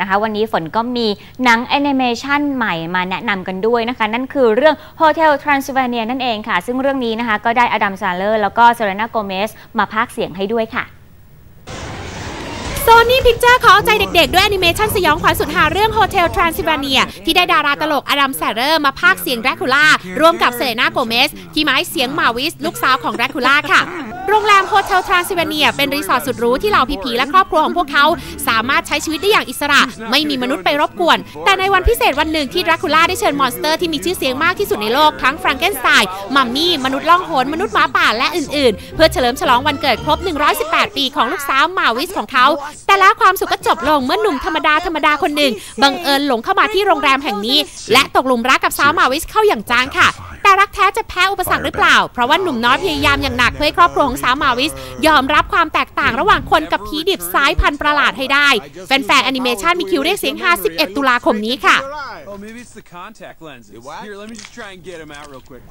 นะคะวันนี้ฝนก็มีหนังแอนิเมชันใหม่มาแนะนำกันด้วยนะคะ นั่นคือเรื่อง Hotel Transylvania นั่นเองค่ะ ซึ่งเรื่องนี้นะคะก็ได้อดัมซาเลอร์แล้วก็เซเรนาโกเมสมาพากเสียงให้ด้วยค่ะโซนี่พิกเจอร์ขอเอาใจเด็กๆ ด้วยแอนิเมชันสยองขวัญสุดหาเรื่อง Hotel Transylvania ที่ได้ดาราตลกอดัมแซเรอร์มาพากเสียงแรคคูล่าร่วมกับเซเลนาโกเมสที่มาให้เสียงมาวิสลูกสาวของแดรคูล่าค่ะ โรงแรม Hotel Transylvania เป็นรีสอร์ทสุดหรูที่เหล่าผีๆและครอบครัวของพวกเขา สามารถใช้ชีวิตได้อย่างอิสระ ไม่มีมนุษย์ไปรบกวน แต่ในวันพิเศษวันหนึ่งที่ดราคูล่าได้เชิญมอนสเตอร์ที่มีชื่อเสียงมากที่สุดในโลกทั้งแฟรงเกนสไตน์มัมมี่ มนุษย์ล่องหนมนุษย์หมาป่าและอื่นๆ เพื่อเฉลิมฉลองวันเกิดครบ 118 ปีของลูกสาวมาวิสของเขา แต่ล้วความสุขก็จบลงเมื่อหนุ่มธรรมดาธรรมดาคนหนึ่งบังเอิญหลงเข้ามาที่โรงแรมแห่งนี้ และตกหลุมรักกับสาวมาวิสเข้าอย่างจังค่ะ แต่รักแท้จะแพ้อุปสรรคหรือเปล่า เพราะว่าหนุ่มน้อยพยายามอย่างหนักเพื่อให้ครอบครัวของสาวมาวิส ยอมรับความแตกต่างระหว่างคนกับผีดิบสายพันธุ์ประหลาดให้ได้ แฟนๆแอนิเมชันมีคิวเรียกเสียงฮา11ตุลาคมนี้ค่ะ Oh, maybe it's the contact lenses. what? Here, let me just try and get them out real quick.